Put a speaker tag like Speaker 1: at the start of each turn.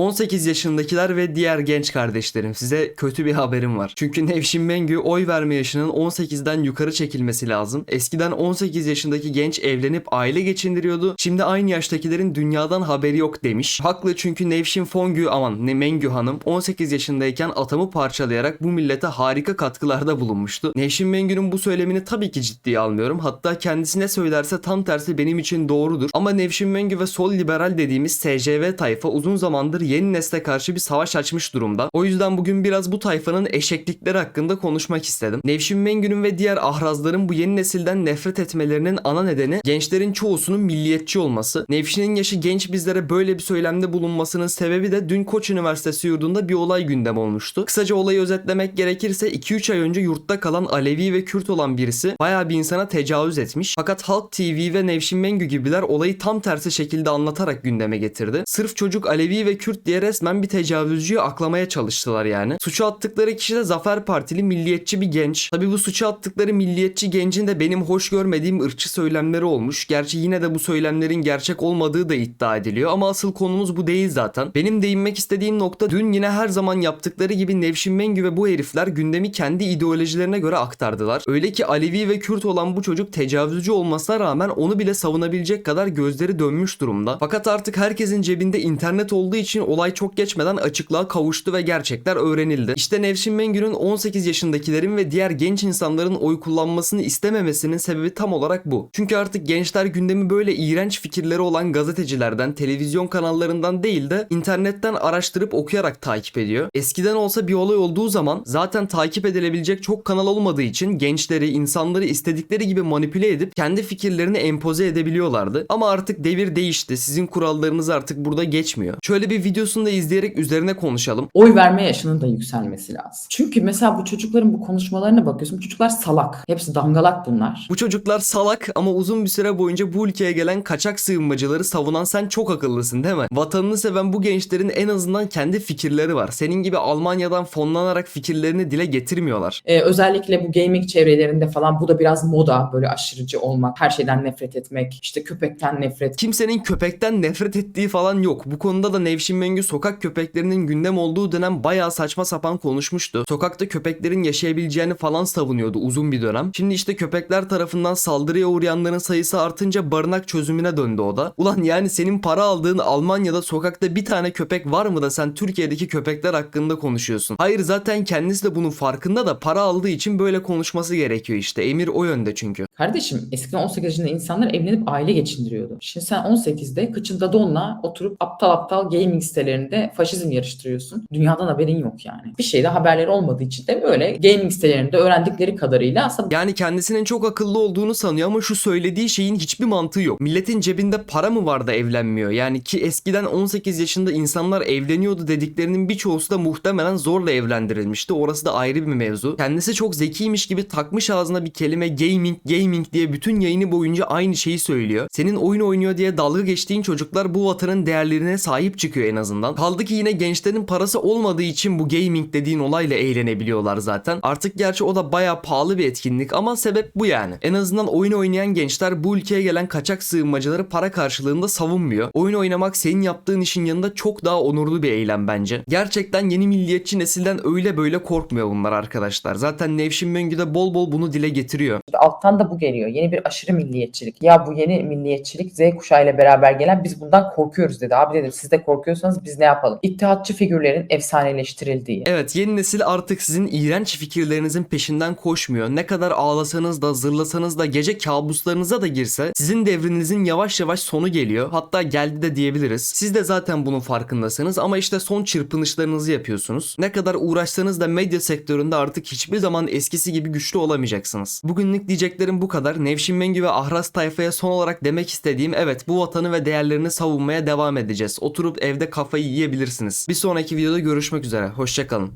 Speaker 1: 18 yaşındakiler ve diğer genç kardeşlerim size kötü bir haberim var. Çünkü Nevşin Mengü oy verme yaşının 18'den yukarı çekilmesi lazım. Eskiden 18 yaşındaki genç evlenip aile geçindiriyordu. Şimdi aynı yaştakilerin dünyadan haberi yok demiş. Haklı çünkü Nevşin Fongü aman ne Mengü hanım 18 yaşındayken atamı parçalayarak bu millete harika katkılarda bulunmuştu. Nevşin Mengü'nün bu söylemini tabii ki ciddiye almıyorum. Hatta kendisi ne söylerse tam tersi benim için doğrudur. Ama Nevşin Mengü ve sol liberal dediğimiz SCV tayfa uzun zamandır yeni nesle karşı bir savaş açmış durumda. O yüzden bugün biraz bu tayfanın eşeklikleri hakkında konuşmak istedim. Nevşin Mengü'nün ve diğer ahrazların bu yeni nesilden nefret etmelerinin ana nedeni gençlerin çoğusunun milliyetçi olması. Nevşin'in yaşı genç bizlere böyle bir söylemde bulunmasının sebebi de dün Koç Üniversitesi yurdunda bir olay gündem olmuştu. Kısaca olayı özetlemek gerekirse 2-3 ay önce yurtta kalan Alevi ve Kürt olan birisi bayağı bir insana tecavüz etmiş. Fakat Halk TV ve Nevşin Mengü gibiler olayı tam tersi şekilde anlatarak gündeme getirdi. Sırf çocuk Alevi ve Kürt diye resmen bir tecavüzcüyü aklamaya çalıştılar yani. Suçu attıkları kişi de Zafer Partili milliyetçi bir genç. Tabi bu suçu attıkları milliyetçi gencin de benim hoş görmediğim ırkçı söylemleri olmuş. Gerçi yine de bu söylemlerin gerçek olmadığı da iddia ediliyor ama asıl konumuz bu değil zaten. Benim değinmek istediğim nokta dün yine her zaman yaptıkları gibi Nevşin Mengü ve bu herifler gündemi kendi ideolojilerine göre aktardılar. Öyle ki Alevi ve Kürt olan bu çocuk tecavüzcü olmasına rağmen onu bile savunabilecek kadar gözleri dönmüş durumda. Fakat artık herkesin cebinde internet olduğu için olay çok geçmeden açıklığa kavuştu ve gerçekler öğrenildi. İşte Nevşin Mengü'nün 18 yaşındakilerin ve diğer genç insanların oy kullanmasını istememesinin sebebi tam olarak bu. Çünkü artık gençler gündemi böyle iğrenç fikirleri olan gazetecilerden, televizyon kanallarından değil de internetten araştırıp okuyarak takip ediyor. Eskiden olsa bir olay olduğu zaman zaten takip edilebilecek çok kanal olmadığı için gençleri, insanları istedikleri gibi manipüle edip kendi fikirlerini empoze edebiliyorlardı. Ama artık devir değişti. Sizin kurallarınız artık burada geçmiyor. Şöyle bir videosunu da izleyerek üzerine konuşalım.
Speaker 2: oy verme yaşının da yükselmesi lazım. Çünkü mesela bu çocukların bu konuşmalarına bakıyorsun. Bu çocuklar salak. Hepsi dangalak bunlar.
Speaker 1: Bu çocuklar salak ama uzun bir süre boyunca bu ülkeye gelen kaçak sığınmacıları savunan sen çok akıllısın değil mi? Vatanını seven bu gençlerin en azından kendi fikirleri var. Senin gibi Almanya'dan fonlanarak fikirlerini dile getirmiyorlar.
Speaker 2: Ee, özellikle bu gaming çevrelerinde falan bu da biraz moda. Böyle aşırıcı olmak, her şeyden nefret etmek, işte köpekten nefret.
Speaker 1: Kimsenin köpekten nefret ettiği falan yok. Bu konuda da Nevşin Mengü sokak köpeklerinin gündem olduğu dönem bayağı saçma sapan konuşmuştu. Sokakta köpeklerin yaşayabileceğini falan savunuyordu uzun bir dönem. Şimdi işte köpekler tarafından saldırıya uğrayanların sayısı artınca barınak çözümüne döndü o da. Ulan yani senin para aldığın Almanya'da sokakta bir tane köpek var mı da sen Türkiye'deki köpekler hakkında konuşuyorsun? Hayır zaten kendisi de bunun farkında da para aldığı için böyle konuşması gerekiyor işte. Emir o yönde çünkü.
Speaker 2: Kardeşim eskiden 18 yaşında insanlar evlenip aile geçindiriyordu. Şimdi sen 18'de kıçında donla oturup aptal aptal gaming sitelerinde faşizm yarıştırıyorsun. Dünyadan haberin yok yani. Bir şeyde haberleri olmadığı için de böyle gaming sitelerinde öğrendikleri kadarıyla aslında
Speaker 1: Yani kendisinin çok akıllı olduğunu sanıyor ama şu söylediği şeyin hiçbir mantığı yok. Milletin cebinde para mı var da evlenmiyor? Yani ki eskiden 18 yaşında insanlar evleniyordu dediklerinin birçoğusu da muhtemelen zorla evlendirilmişti. Orası da ayrı bir mevzu. Kendisi çok zekiymiş gibi takmış ağzına bir kelime gaming gaming diye bütün yayını boyunca aynı şeyi söylüyor. Senin oyun oynuyor diye dalga geçtiğin çocuklar bu vatanın değerlerine sahip çıkıyor en azından. Kaldı ki yine gençlerin parası olmadığı için bu gaming dediğin olayla eğlenebiliyorlar zaten. Artık gerçi o da bayağı pahalı bir etkinlik ama sebep bu yani. En azından oyun oynayan gençler bu ülkeye gelen kaçak sığınmacıları para karşılığında savunmuyor. Oyun oynamak senin yaptığın işin yanında çok daha onurlu bir eylem bence. Gerçekten yeni milliyetçi nesilden öyle böyle korkmuyor bunlar arkadaşlar. Zaten Nevşin Mengü de bol bol bunu dile getiriyor.
Speaker 2: alttan da bu geliyor. Yeni bir aşırı milliyetçilik. Ya bu yeni milliyetçilik Z kuşağıyla beraber gelen biz bundan korkuyoruz dedi. Abi dedim siz de korkuyorsanız biz ne yapalım? İttihatçı figürlerin efsaneleştirildiği.
Speaker 1: Evet yeni nesil artık sizin iğrenç fikirlerinizin peşinden koşmuyor. Ne kadar ağlasanız da zırlasanız da gece kabuslarınıza da girse sizin devrinizin yavaş yavaş sonu geliyor. Hatta geldi de diyebiliriz. Siz de zaten bunun farkındasınız ama işte son çırpınışlarınızı yapıyorsunuz. Ne kadar uğraşsanız da medya sektöründe artık hiçbir zaman eskisi gibi güçlü olamayacaksınız. Bugünlük diyeceklerim bu kadar. Nevşin Mengü ve Ahraz tayfaya son olarak demek istediğim evet bu vatanı ve değerlerini savunmaya devam edeceğiz. Oturup evde kafayı yiyebilirsiniz. Bir sonraki videoda görüşmek üzere. Hoşçakalın.